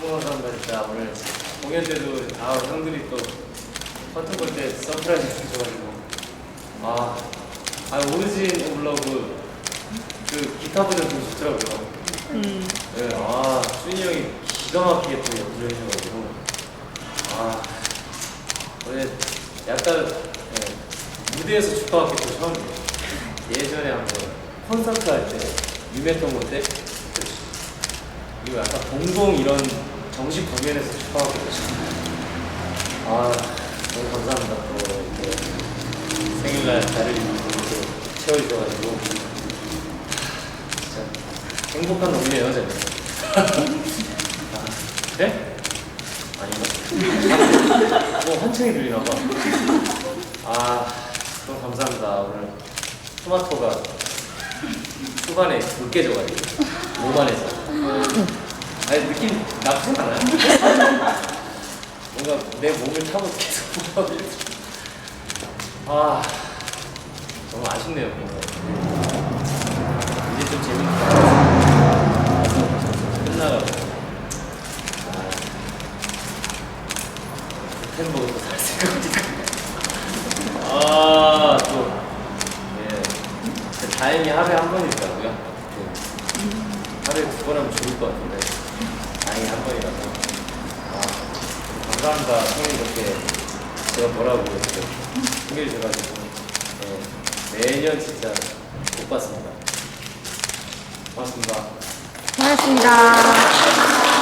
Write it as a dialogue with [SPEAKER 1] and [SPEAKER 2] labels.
[SPEAKER 1] 너무 감사합니다. 진짜 오늘 공연 때도 아 형들이 또 커튼 볼때 서프라이즈 해줘가지고. 아, 아 오리진 오블러그 그 기타 버전 되게 좋더라고요.
[SPEAKER 2] 음.
[SPEAKER 1] 네, 아 준이 형이 기가 막히게 또 연주를 해줘가지고. 아 오늘 약간 예, 무대에서 축하받기 또 처음이에요. 예전에 한번 콘서트 할 때 유메토모 때 이거 약간 공동 이런 정식 공연에서 또 처음이에요 아 너무 감사합니다 또 이렇게 생일날 자리를 이렇게 채워주셔가지고 진짜 행복한 저는 아, 그래? 아닌가? 뭐 한층이 들리나 봐. 아, 너무 감사합니다. 오늘 토마토가 후반에 굵게 져가지고 몸 안에서. 아니 느낌 나쁘진 않아요. 뭔가 내 몸을 타고 계속. 아, 너무 아쉽네요. 뭔가. 이제 좀 재밌다. 끝나가고. 아, 햄버거 또 살았을 것 같아. 아, 또, 예. 그 다행히 하루에 한 번이더라고요. 그 하루에 두 번 하면 좋을 것 같은데, 다행히 한 번이라서. 아, 감사합니다. 형님 이렇게 제가 뭐라고 이렇게 챙겨주셔가지고, 예. 매년 진짜 못 봤습니다. 고맙습니다.
[SPEAKER 2] 고맙습니다.